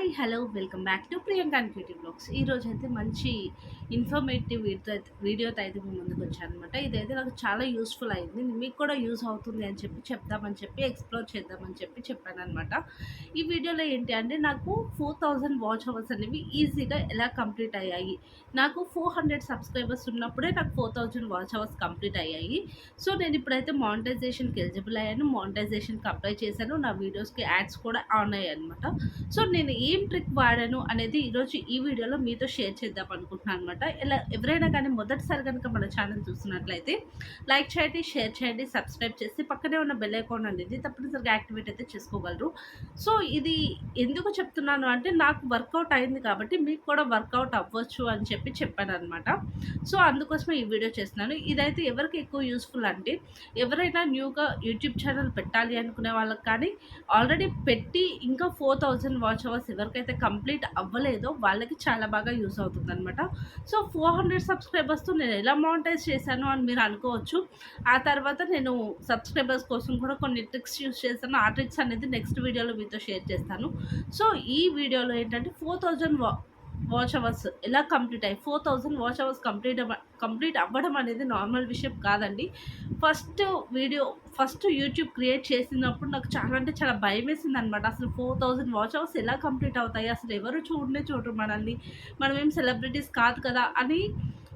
Hi hello welcome back to Priyanka creative blogs. ఈరోజు అయితే మంచి ఇన్ఫర్మేటివ్ వీడియో వీడియోతో అయితే మీ ముందుకు వచ్చాను అనమాట ఇదైతే నాకు చాలా యూస్ఫుల్ అయింది. మీకు కూడా యూస్ అవుతుంది అని చెప్పి చెప్దామని చెప్పి ఎక్స్ప్లోర్ చేద్దామని చెప్పి చెప్పాను అనమాట ఈ వీడియోలో ఏంటి అంటే నాకు ఫోర్ థౌజండ్ వాచ్ అవర్స్ అనేవి ఈజీగా ఎలా కంప్లీట్ అయ్యాయి? నాకు ఫోర్ హండ్రెడ్ సబ్స్క్రైబర్స్ ఉన్నప్పుడే నాకు four thousand watch hours complete అయ్యాయి. సో నేను ఇప్పుడైతే మానిటైజేషన్కి ఎలిజిబుల్ అయ్యాను. మానిటైజేషన్కి అప్లై చేశాను. నా వీడియోస్కి యాడ్స్ కూడా ఆన్ అయ్యాయి అనమాట సో నేను ఏ ట్రిక్ వాడాను అనేది ఈరోజు ఈ వీడియోలో మీతో షేర్ చేద్దాం అనుకుంటున్నాను అనమాట ఇలా ఎవరైనా కానీ మొదటిసారి కనుక మన ఛానల్ చూస్తున్నట్లయితే లైక్ చేయండి షేర్ చేయండి సబ్స్క్రైబ్ చేసి పక్కనే ఉన్న బెల్ అకౌంట్ అనేది తప్పనిసరిగా యాక్టివేట్ అయితే చేసుకోగలరు. సో ఇది ఎందుకు చెప్తున్నాను అంటే నాకు వర్కౌట్ అయింది కాబట్టి మీకు కూడా వర్కౌట్ అవ్వచ్చు అని చెప్పి చెప్పాను అనమాట సో అందుకోసమే ఈ వీడియో చేస్తున్నాను. ఇదైతే ఎవరికి ఎక్కువ యూస్ఫుల్ అంటే ఎవరైనా న్యూగా యూట్యూబ్ ఛానల్ పెట్టాలి అనుకునే వాళ్ళకి కానీ ఆల్రెడీ పెట్టి ఇంకా ఫోర్ థౌజండ్ వాచ్ అవర్స్ ఎవరికైతే కంప్లీట్ అవ్వలేదో వాళ్ళకి చాలా బాగా యూస్ అవుతుంది అనమాట సో ఫోర్ హండ్రెడ్ సబ్స్క్రైబర్స్తో నేను ఎలా మానిటైజ్ చేశాను అని మీరు అనుకోవచ్చు. ఆ తర్వాత నేను సబ్స్క్రైబర్స్ కోసం కూడా కొన్ని ట్రిక్స్ యూస్ చేశాను. ఆ ట్రిక్స్ అనేది నెక్స్ట్ వీడియోలో మీతో షేర్ చేస్తాను. సో ఈ వీడియోలో ఏంటంటే ఫోర్ థౌజండ్ వాచ్ అవర్స్ ఎలా కంప్లీట్ అయ్యి four thousand watch hours complete complete అవ్వడం అనేది నార్మల్ విషయం కాదండి. First video first YouTube create చేసినప్పుడు నాకు చాలా అంటే చాలా భయం వేసింది అనమాట అసలు ఫోర్ థౌజండ్ వాచ్ అవర్స్ ఎలా కంప్లీట్ అవుతాయి? అసలు ఎవరు చూడనే చూడరు మనల్ని. మనం ఏం సెలబ్రిటీస్ కాదు కదా అని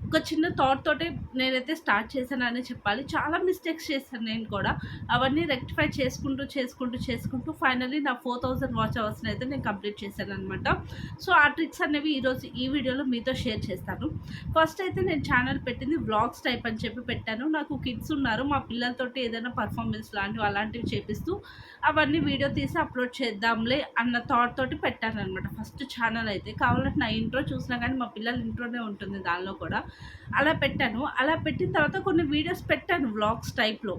ఒక చిన్న థాట్ తోటే నేనైతే స్టార్ట్ చేశానని చెప్పాలి. చాలా మిస్టేక్స్ చేశాను నేను కూడా. అవన్నీ రెక్టిఫై చేసుకుంటూ చేసుకుంటూ చేసుకుంటూ ఫైనలీ నా ఫోర్ థౌజండ్ వాచ్ అవర్స్ని అయితే నేను కంప్లీట్ చేశాను అనమాట సో ఆ ట్రిక్స్ అనేవి ఈరోజు ఈ వీడియోలో మీతో షేర్ చేస్తాను. ఫస్ట్ అయితే నేను ఛానల్ పెట్టింది వ్లాగ్స్ టైప్ అని చెప్పి పెట్టాను. నాకు కిడ్స్ ఉన్నారు. మా పిల్లలతోటి ఏదైనా పర్ఫార్మెన్స్ లాంటివి అలాంటివి చేపిస్తూ అవన్నీ వీడియో తీసి అప్లోడ్ చేద్దాంలే అన్న థాట్ తోటి పెట్టాను అనమాట ఫస్ట్ ఛానల్ అయితే. కావాలంటే నా ఇంట్రో చూసినా కానీ మా పిల్లల ఇంట్రోనే ఉంటుంది దానిలో కూడా. అలా పెట్టాను. అలా పెట్టిన తర్వాత కొన్ని వీడియోస్ పెట్టాను వ్లాగ్స్ టైప్లో.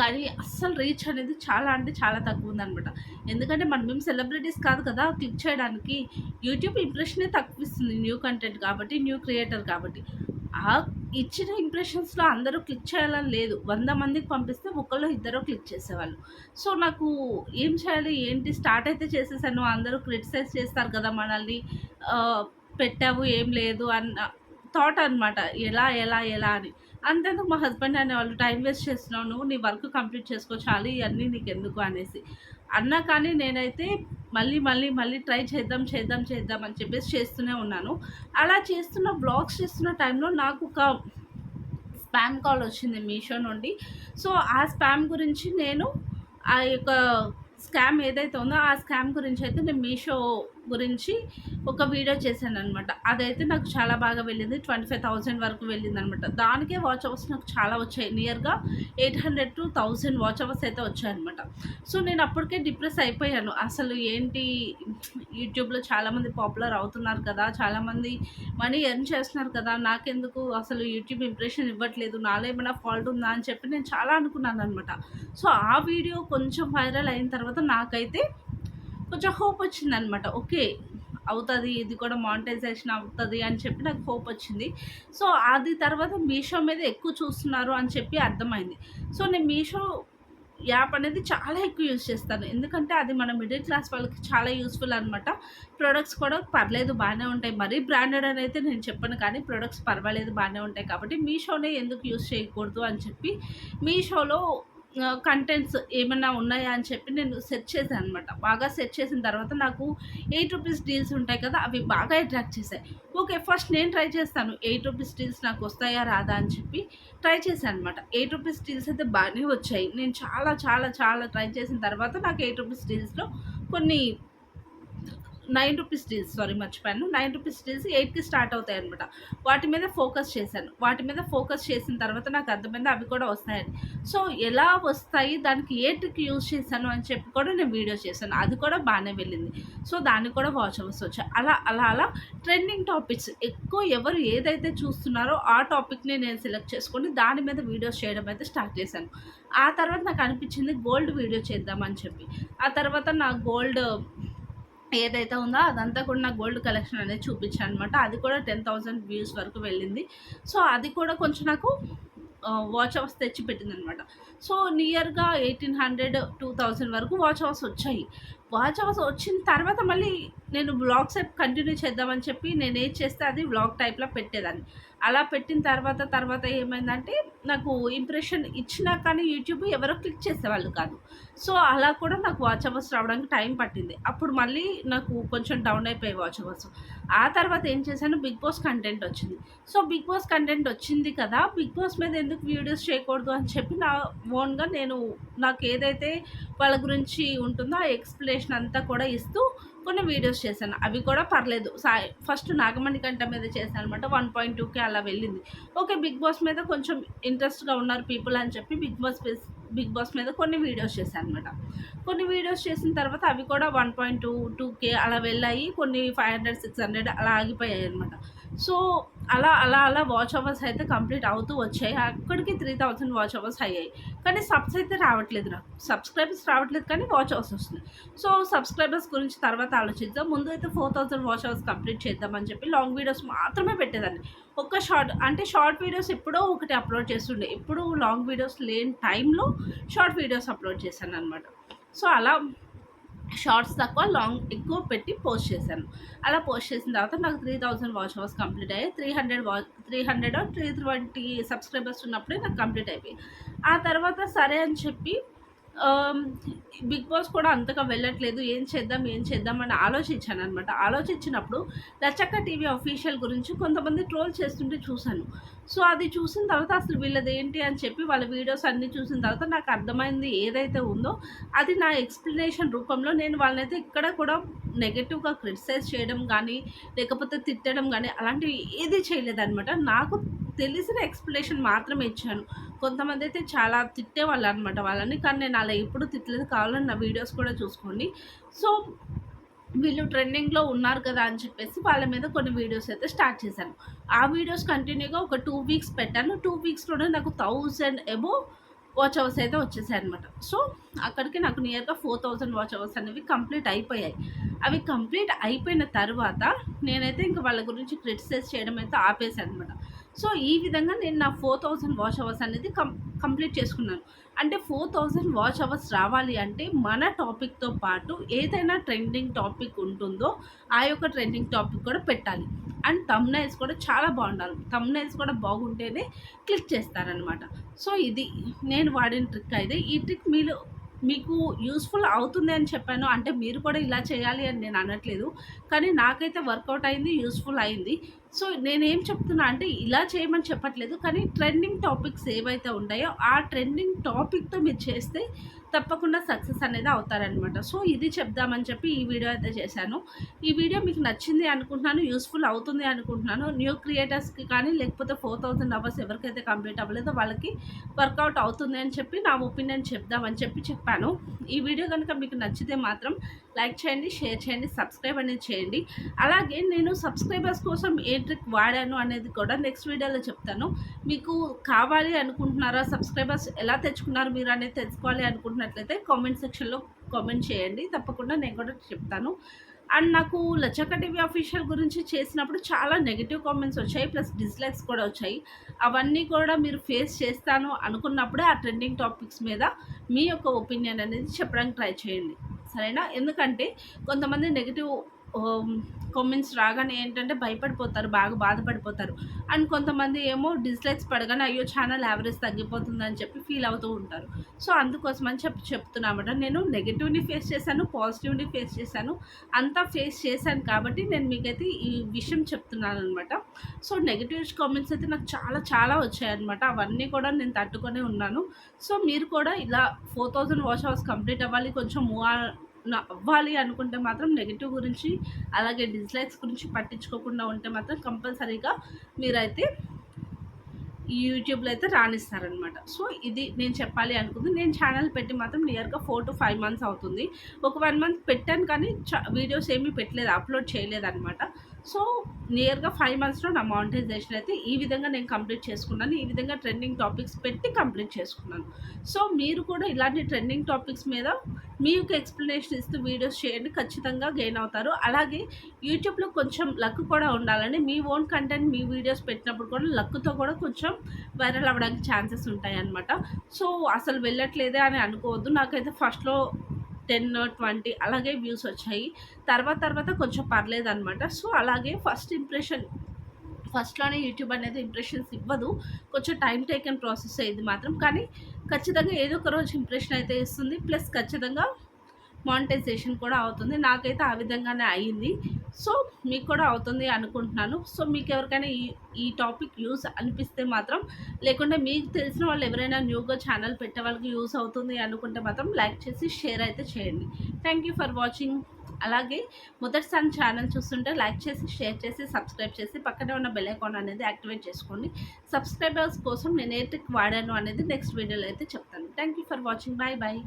కానీ అస్సలు రీచ్ అనేది చాలా అంటే చాలా తక్కువ ఉందనమాట ఎందుకంటే మనం మేము సెలబ్రిటీస్ కాదు కదా క్లిక్ చేయడానికి యూట్యూబ్ ఇంప్రెషనే తక్కువ ఇస్తుంది న్యూ కంటెంట్ కాబట్టి న్యూ క్రియేటర్ కాబట్టి. ఆ ఇచ్చిన ఇంప్రెషన్స్లో అందరూ క్లిక్ చేయాలని లేదు. వంద మందికి పంపిస్తే ఒకళ్ళు ఇద్దరు క్లిక్ చేసేవాళ్ళు. సో నాకు ఏం చేయాలి ఏంటి స్టార్ట్ అయితే చేసేసాను. అందరూ క్రిటిసైజ్ చేస్తారు కదా మనల్ని. పెట్టావు ఏం లేదు అన్న థాట్ అనమాట ఎలా ఎలా ఎలా అని. అంతేందుకు మా హస్బెండ్ అనేవాళ్ళు టైం వేస్ట్ చేస్తున్నావు నువ్వు నీ వర్క్ కంప్లీట్ చేసుకో చాలు ఇవన్నీ నీకు ఎందుకు అనేసి. అన్నా కానీ నేనైతే మళ్ళీ మళ్ళీ మళ్ళీ ట్రై చేద్దాం చేద్దాం చేద్దాం అని చెప్పేసి చేస్తూనే ఉన్నాను. అలా చేస్తున్న బ్లాగ్స్ చేస్తున్న టైంలో నాకు ఒక స్పామ్ కాల్ వచ్చింది మీషో నుండి. సో ఆ స్పామ్ గురించి నేను ఆ యొక్క స్కామ్ ఏదైతే ఉందో ఆ స్కామ్ గురించి అయితే నేను మీషో గురించి ఒక వీడియో చేశాను అనమాట అదైతే నాకు చాలా బాగా వెళ్ళింది. ట్వంటీ ఫైవ్ థౌజండ్ వరకు వెళ్ళింది అనమాట దానికే వాచ్ అవర్స్ నాకు చాలా వచ్చాయి. నియర్గా eight hundred to thousand watch hours అయితే వచ్చాయన్నమాట. సో నేను అప్పటికే డిప్రెస్ అయిపోయాను. అసలు ఏంటి? యూట్యూబ్లో చాలామంది పాపులర్ అవుతున్నారు కదా. చాలామంది మనీ ఎర్న్ చేస్తున్నారు కదా. నాకెందుకు? అసలు యూట్యూబ్ ఇంప్రెషన్ ఇవ్వట్లేదు. నాలో ఏమైనా ఫాల్ట్ ఉందా అని చెప్పి నేను చాలా అనుకున్నాను అనమాట సో ఆ వీడియో కొంచెం వైరల్ అయిన తర్వాత నాకైతే కొంచెం హోప్ వచ్చింది అనమాట ఓకే అవుతుంది ఇది కూడా మానిటైజేషన్ అవుతుంది అని చెప్పి నాకు హోప్ వచ్చింది సో అది తర్వాత మీషో మీద ఎక్కువ చూస్తున్నారు అని చెప్పి అర్థమైంది. సో నేను మీషో యాప్ అనేది చాలా ఎక్కువ యూజ్ చేస్తాను. ఎందుకంటే అది మన మిడిల్ క్లాస్ వాళ్ళకి చాలా యూస్ఫుల్ అనమాట. ప్రొడక్ట్స్ కూడా పర్లేదు బాగానే ఉంటాయి. మరీ బ్రాండెడ్ అని అయితే నేను చెప్పను కానీ ప్రొడక్ట్స్ పర్వాలేదు బాగానే ఉంటాయి. కాబట్టి మీషోనే ఎందుకు యూజ్ చేయకూడదు అని చెప్పి మీషోలో కంటెంట్స్ ఏమైనా ఉన్నాయా అని చెప్పి నేను సెర్చ్ చేశాను అనమాట బాగా సెర్చ్ చేసిన తర్వాత నాకు ఎయిట్ రూపీస్ డీల్స్ ఉంటాయి కదా అవి బాగా అట్రాక్ట్ చేశాయి. ఓకే ఫస్ట్ నేను ట్రై చేస్తాను. ఎయిట్ రూపీస్ డీల్స్ నాకు వస్తాయా రాదా అని చెప్పి ట్రై చేశాను అనమాట ఎయిట్ రూపీస్ డీల్స్ అయితే బాగానే వచ్చాయి. నేను చాలా చాలా చాలా ట్రై చేసిన తర్వాత నాకు ఎయిట్ రూపీస్ డీల్స్లో కొన్ని నైన్ రూపీస్ డీల్స్ సారీ మర్చిపోయాను. నైన్ రూపీస్ డీల్స్ ఎయిట్కి స్టార్ట్ అవుతాయి అనమాట వాటి మీద ఫోకస్ చేశాను. వాటి మీద ఫోకస్ చేసిన తర్వాత నాకు అర్థమైంది అవి కూడా వస్తాయని. సో ఎలా వస్తాయి? దానికి ఏ ట్రిక్ యూజ్ చేశాను అని చెప్పి కూడా నేను వీడియో చేశాను. అది కూడా బాగానే వెళ్ళింది. సో దాన్ని కూడా వాచ్ అవర్స్ వచ్చాయి. అలా అలా అలా ట్రెండింగ్ టాపిక్స్ ఎక్కువ ఎవరు ఏదైతే చూస్తున్నారో ఆ టాపిక్ని నేను సెలెక్ట్ చేసుకొని దాని మీద వీడియోస్ చేయడం అయితే స్టార్ట్ చేశాను. ఆ తర్వాత నాకు అనిపించింది గోల్డ్ వీడియో చేద్దామని చెప్పి. ఆ తర్వాత నా గోల్డ్ ఏదైతే ఉందో అదంతా కూడా నా గోల్డ్ కలెక్షన్ అనేది చూపించాను అనమాట అది కూడా టెన్ థౌజండ్ వ్యూస్ వరకు వెళ్ళింది. సో అది కూడా కొంచెం నాకు వాచ్ అవర్స్ తెచ్చి పెట్టింది అనమాట సో నియర్గా ఎయిటీన్ హండ్రెడ్ టూ థౌజండ్ వరకు వాచ్ అవర్స్ వచ్చాయి. వాచ్ అవర్స్ వచ్చిన తర్వాత మళ్ళీ నేను బ్లాగ్స్ కంటిన్యూ చేద్దామని చెప్పి నేను ఏది చేస్తే అది వ్లాగ్ టైప్లో పెట్టేదాన్ని. అలా పెట్టిన తర్వాత తర్వాత ఏమైందంటే నాకు ఇంప్రెషన్ ఇచ్చినా కానీ యూట్యూబ్ ఎవరో క్లిక్ చేసేవాళ్ళు కాదు. సో అలా కూడా నాకు వాచ్ అవర్స్ రావడానికి టైం పట్టింది. అప్పుడు మళ్ళీ నాకు కొంచెం డౌన్ అయిపోయాయి వాచ్ అవర్స్ ఆ తర్వాత ఏం చేశాను? బిగ్ బాస్ కంటెంట్ వచ్చింది. సో బిగ్ బాస్ కంటెంట్ వచ్చింది కదా బిగ్ బాస్ మీద ఎందుకు వీడియోస్ చేయకూడదు అని చెప్పి నా ఓన్గా నేను నాకు ఏదైతే వాళ్ళ గురించి ఉంటుందో ఆ ఎక్స్ప్లెనేషన్ అంతా కూడా ఇస్తూ కొన్ని వీడియోస్ చేశాను. అవి కూడా పర్లేదు. సాయి ఫస్ట్ నాగమణి కంట మీద చేశాను అనమాట వన్ పాయింట్ టూకే అలా వెళ్ళింది. ఓకే బిగ్ బాస్ మీద కొంచెం ఇంట్రెస్ట్గా ఉన్నారు పీపుల్ అని చెప్పి బిగ్ బాస్ బిగ్ బాస్ మీద కొన్ని వీడియోస్ చేశాను అనమాట కొన్ని వీడియోస్ చేసిన తర్వాత అవి కూడా వన్ పాయింట్ టూ టూకే అలా వెళ్ళాయి. కొన్ని ఫైవ్ హండ్రెడ్ సిక్స్ హండ్రెడ్ అలా ఆగిపోయాయి అనమాట సో అలా అలా అలా వాచ్ అవర్స్ అయితే కంప్లీట్ అవుతూ వచ్చాయి. అక్కడికి త్రీ థౌజండ్ వాచ్ అవర్స్ అయ్యాయి. కానీ సబ్స్ అయితే రావట్లేదు నాకు. సబ్స్క్రైబర్స్ రావట్లేదు కానీ వాచ్ అవర్స్ వస్తుంది సో సబ్స్క్రైబర్స్ గురించి తర్వాత ఆలోచిద్దాం. ముందు అయితే four thousand watch hours complete చేద్దామని చెప్పి లాంగ్ వీడియోస్ మాత్రమే పెట్టేదాన్ని. ఒక్క షార్ట్ అంటే షార్ట్ వీడియోస్ ఎప్పుడో ఒకటి అప్లోడ్ చేస్తుండే. ఎప్పుడు లాంగ్ వీడియోస్ లేని టైంలో షార్ట్ వీడియోస్ అప్లోడ్ చేశాను అనమాట సో అలా షార్ట్స్ తక్కువ లాంగ్ ఎక్కువ పెట్టి పోస్ట్ చేశాను. అలా పోస్ట్ చేసిన తర్వాత నాకు three thousand watch hours complete అయ్యాయి. Three hundred watch three hundred three twenty subscribers ఉన్నప్పుడే నాకు కంప్లీట్ అయిపోయి. ఆ తర్వాత సరే అని చెప్పి Um, బిగ్ బాస్ కూడా అంతగా వెళ్ళట్లేదు. ఏం చేద్దాం ఏం చేద్దాం అని ఆలోచించాను అనమాట ఆలోచించినప్పుడు లచ్చక్క టీవీ అఫీషియల్ గురించి కొంతమంది ట్రోల్ చేస్తుంటే చూశాను. సో అది చూసిన తర్వాత అసలు వీళ్ళది ఏంటి అని చెప్పి వాళ్ళ వీడియోస్ అన్నీ చూసిన తర్వాత నాకు అర్థమైంది ఏదైతే ఉందో అది నా ఎక్స్ప్లెనేషన్ రూపంలో నేను వాళ్ళనైతే ఇక్కడ కూడా నెగటివ్గా క్రిటిసైజ్ చేయడం కానీ లేకపోతే తిట్టడం కానీ అలాంటివి ఏది చేయలేదన్నమాట. నాకు తెలిసిన ఎక్స్ప్లెనేషన్ మాత్రమే ఇచ్చాను. కొంతమంది అయితే చాలా తిట్టేవాళ్ళు అనమాట వాళ్ళని. కానీ నేను అలా ఎప్పుడు తిట్టలేదు. కావాలని నా వీడియోస్ కూడా చూసుకోండి. సో వీళ్ళు ట్రెండింగ్లో ఉన్నారు కదా అని చెప్పేసి వాళ్ళ మీద కొన్ని వీడియోస్ అయితే స్టార్ట్ చేశాను. ఆ వీడియోస్ కంటిన్యూగా ఒక టూ వీక్స్ పెట్టాను. టూ వీక్స్లోనే నాకు థౌజండ్ ఎబో వాచ్ అవర్స్ అయితే వచ్చేసాయి అనమాట సో అక్కడికి నాకు నియర్గా ఫోర్ థౌజండ్ వాచ్ అవర్స్ అనేవి కంప్లీట్ అయిపోయాయి. అవి కంప్లీట్ అయిపోయిన తర్వాత నేనైతే ఇంకా వాళ్ళ గురించి క్రిటిసైజ్ చేయడం అయితే ఆపేసాను అనమాట సో ఈ విధంగా నేను నా ఫోర్ థౌజండ్ వాచ్ అవర్స్ అనేది కం కంప్లీట్ చేసుకున్నాను. అంటే ఫోర్ థౌజండ్ వాచ్ అవర్స్ రావాలి అంటే మన టాపిక్తో పాటు ఏదైనా ట్రెండింగ్ టాపిక్ ఉంటుందో ఆ యొక్క ట్రెండింగ్ టాపిక్ కూడా పెట్టాలి. అండ్ తమ్నైల్స్ కూడా చాలా బాగుండాలి. తమ్నైల్స్ కూడా బాగుంటేనే క్లిక్ చేస్తారనమాట సో ఇది నేను వాడిన ట్రిక్ అయితే ఈ ట్రిక్ మీరు మీకు యూస్ఫుల్ అవుతుంది అని చెప్పాను. అంటే మీరు కూడా ఇలా చేయాలి అని నేను అనట్లేదు. కానీ నాకైతే వర్కౌట్ అయింది యూస్ఫుల్ అయింది. సో నేనేం చెప్తున్నా అంటే ఇలా చేయమని చెప్పట్లేదు. కానీ ట్రెండింగ్ టాపిక్స్ ఏవైతే ఉన్నాయో ఆ ట్రెండింగ్ టాపిక్తో మీరు చేస్తే తప్పకుండా సక్సెస్ అనేది అవుతారనమాట సో ఇది చెప్దామని చెప్పి ఈ వీడియో అయితే చేశాను. ఈ వీడియో మీకు నచ్చింది అనుకుంటున్నాను యూస్ఫుల్ అవుతుంది అనుకుంటున్నాను. న్యూ క్రియేటర్స్కి కానీ లేకపోతే ఫోర్ థౌజండ్ అవర్స్ ఎవరికైతే కంప్లీట్ అవ్వలేదో వాళ్ళకి వర్కౌట్ అవుతుంది అని చెప్పి నా ఒపీనియన్ చెప్దామని చెప్పి చెప్పాను. ఈ వీడియో కనుక మీకు నచ్చితే మాత్రం లైక్ చేయండి షేర్ చేయండి సబ్స్క్రైబ్ అనేది చేయండి. అలాగే నేను సబ్స్క్రైబర్స్ కోసం ఏ ట్రిక్ వాడాను అనేది కూడా నెక్స్ట్ వీడియోలో చెప్తాను. మీకు కావాలి అనుకుంటున్నారా సబ్స్క్రైబర్స్ ఎలా తెచ్చుకున్నారు మీరు అనేది తెలుసుకోవాలి అనుకుంటున్నట్లయితే కామెంట్ సెక్షన్లో కామెంట్ చేయండి. తప్పకుండా నేను కూడా చెప్తాను. అండ్ నాకు లచ్చక్క టీవీ అఫీషియల్ గురించి చేసినప్పుడు చాలా నెగిటివ్ కామెంట్స్ వచ్చాయి ప్లస్ డిస్లైక్స్ కూడా వచ్చాయి. అవన్నీ కూడా మీరు ఫేస్ చేస్తాను అనుకున్నప్పుడే ఆ ట్రెండింగ్ టాపిక్స్ మీద మీ యొక్క ఒపీనియన్ అనేది చెప్పడానికి ట్రై చేయండి. సరేనా? ఎందుకంటే కొంతమంది నెగిటివ్ కామెంట్స్ రాగానే ఏంటంటే భయపడిపోతారు బాగా బాధపడిపోతారు. అండ్ కొంతమంది ఏమో డిస్లైక్స్ పడగానే అయ్యో ఛానల్ యావరేజ్ తగ్గిపోతుంది అని చెప్పి ఫీల్ అవుతూ ఉంటారు. సో అందుకోసం అని చెప్పి చెప్తున్నామట. నేను నెగిటివ్ని ఫేస్ చేశాను పాజిటివ్ని ఫేస్ చేశాను. అంతా ఫేస్ చేశాను కాబట్టి నేను మీకైతే ఈ విషయం చెప్తున్నాను అనమాట సో నెగిటివ్ కామెంట్స్ అయితే నాకు చాలా చాలా వచ్చాయన్నమాట అవన్నీ కూడా నేను తట్టుకొని ఉన్నాను. సో మీరు కూడా ఇలా four thousand watch hours complete అవ్వాలి కొంచెం మూవ్ అవ్వాలి అనుకుంటే మాత్రం నెగిటివ్ గురించి అలాగే డిస్లైక్స్ గురించి పట్టించుకోకుండా ఉంటే మాత్రం కంపల్సరీగా మీరైతే ఈ యూట్యూబ్లో అయితే రాణిస్తారనమాట. సో ఇది నేను చెప్పాలి అనుకుంది. నేను ఛానల్ పెట్టి మాత్రం నియర్గా ఫోర్ టు ఫైవ్ మంత్స్ అవుతుంది. ఒక వన్ మంత్ పెట్టాను కానీ వీడియోస్ ఏమీ పెట్టలేదు అప్లోడ్ చేయలేదన్నమాట సో నియర్గా ఫైవ్ మంత్స్లో నా మానిటైజేషన్ అయితే ఈ విధంగా నేను కంప్లీట్ చేసుకున్నాను. ఈ విధంగా ట్రెండింగ్ టాపిక్స్ పెట్టి కంప్లీట్ చేసుకున్నాను. సో మీరు కూడా ఇలాంటి ట్రెండింగ్ టాపిక్స్ మీద మీకు ఎక్స్ప్లెనేషన్ ఇస్తూ వీడియోస్ చేయండి. ఖచ్చితంగా గెయిన్ అవుతారు. అలాగే యూట్యూబ్లో కొంచెం లక్ కూడా ఉండాలని మీ ఓన్ కంటెంట్ మీ వీడియోస్ పెట్టినప్పుడు కూడా లక్తో కూడా కొంచెం వైరల్ అవ్వడానికి ఛాన్సెస్ ఉంటాయి అన్నమాట సో అసలు వెళ్ళట్లేదే అని అనుకోవద్దు. నాకైతే ఫస్ట్లో టెన్ ట్వంటీ అలాగే వ్యూస్ వచ్చాయి. తర్వాత తర్వాత కొంచెం పర్లేదు అనమాట సో అలాగే ఫస్ట్ ఇంప్రెషన్ ఫస్ట్లోనే యూట్యూబ్ అనేది ఇంప్రెషన్స్ ఇవ్వదు. కొంచెం టైం టేకన్ ప్రాసెస్ ఇది మాత్రం. కానీ ఖచ్చితంగా ఏదో ఒక రోజు ఇంప్రెషన్ అయితే ఇస్తుంది. ప్లస్ ఖచ్చితంగా మానిటైజేషన్ కూడా అవుతుంది. నాకైతే ఆ విధంగానే అయ్యింది. సో మీకు కూడా అవుతుంది అనుకుంటున్నాను. సో మీకు ఎవరికైనా ఈ ఈ టాపిక్ యూస్ అనిపిస్తే మాత్రం లేకుంటే మీకు తెలిసిన వాళ్ళు ఎవరైనా న్యూగా ఛానల్ పెట్టే వాళ్ళకి యూస్ అవుతుంది అనుకుంటే మాత్రం లైక్ చేసి షేర్ అయితే చేయండి. Thank you for watching. అలాగే మొదటిసారి ఛానల్ చూస్తుంటే లైక్ చేసి షేర్ చేసి సబ్స్క్రైబ్ చేసి పక్కనే ఉన్న బెల్ ఐకాన్ అనేది యాక్టివేట్ చేసుకోండి. సబ్స్క్రైబర్స్ కోసం నేను ఏ ట్రిక్ వాడాను అనేది నెక్స్ట్ వీడియోలో అయితే చెప్తాను. Thank you for watching. Bye bye.